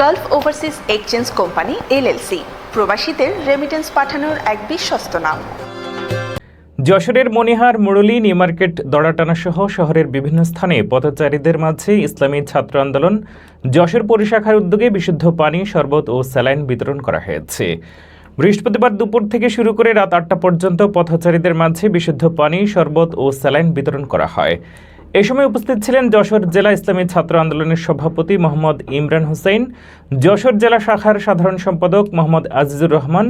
Gulf overseas exchange company LLC প্রবাসীদের remittance পাঠানোর এক বিশ্বস্ত নাম। যশোরের মনিহার, মুরলী নিউ মার্কেট দড়াটানা সহ শহরের বিভিন্ন স্থানে পথচারীদের মাঝে ইসলামী ছাত্র আন্দোলন, যশোর পরিশাখার উদ্যোগে বিশুদ্ধ পানি, শরবত ও স্যালাইন বিতরণ করা হয়েছে। বৃহস্পতিবার দুপুর থেকে শুরু করে রাত আটটা পর্যন্ত পথচারীদের মাঝে বিশুদ্ধ পানি, শরবত ও স্যালাইন বিতরণ করা হয়। এ সময় উপস্থিত ছিলেন যশোর জেলা ইসলামী ছাত্র আন্দোলনের সভাপতি মোহাম্মদ ইমরান হোসেন, যশোর জেলা শাখার সাধারণ সম্পাদক মোহাম্মদ আজিজুর রহমান,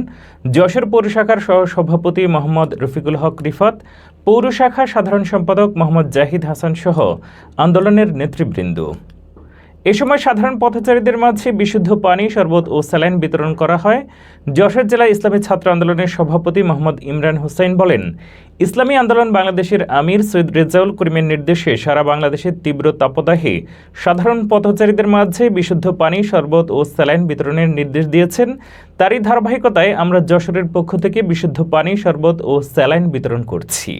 যশোর পৌর শাখার সহ সভাপতি মোহাম্মদ রফিকুল হক রিফাত, পৌর শাখা সাধারণ সম্পাদক মোহাম্মদ জাহিদ হাসান সহ আন্দোলনের নেতৃবৃন্দ। এ সময় সাধারণ পথচারীদের মাঝে বিশুদ্ধ পানি, শরবত ও স্যালাইন বিতরণ করা হয়। যশোর জেলা ইসলামী ছাত্র আন্দোলনের সভাপতি মোহাম্মদ ইমরান হোসেন বলেন, ইসলামী আন্দোলন বাংলাদেশের আমির সৈয়দ রেজাউল করিমের নির্দেশে সারা বাংলাদেশের তীব্র তাপদাহে সাধারণ পথচারীদের মাঝে বিশুদ্ধ পানি, শরবত ও স্যালাইন বিতরণের নির্দেশ দিয়েছেন। তারই ধারাবাহিকতায় আমরা যশোরের পক্ষ থেকে বিশুদ্ধ পানি, শরবত ও স্যালাইন বিতরণ করছি।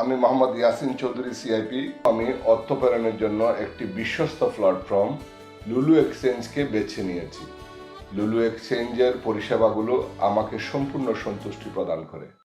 আমি মোহাম্মদ ইয়াসিন চৌধুরী সিআইপি আমি অর্থ প্রেরণের জন্য একটি বিশ্বস্ত প্ল্যাটফর্ম লুলু এক্সচেঞ্জকে বেছে নিয়েছি। লুলু এক্সচেঞ্জের পরিষেবাগুলো আমাকে সম্পূর্ণ সন্তুষ্টি প্রদান করে।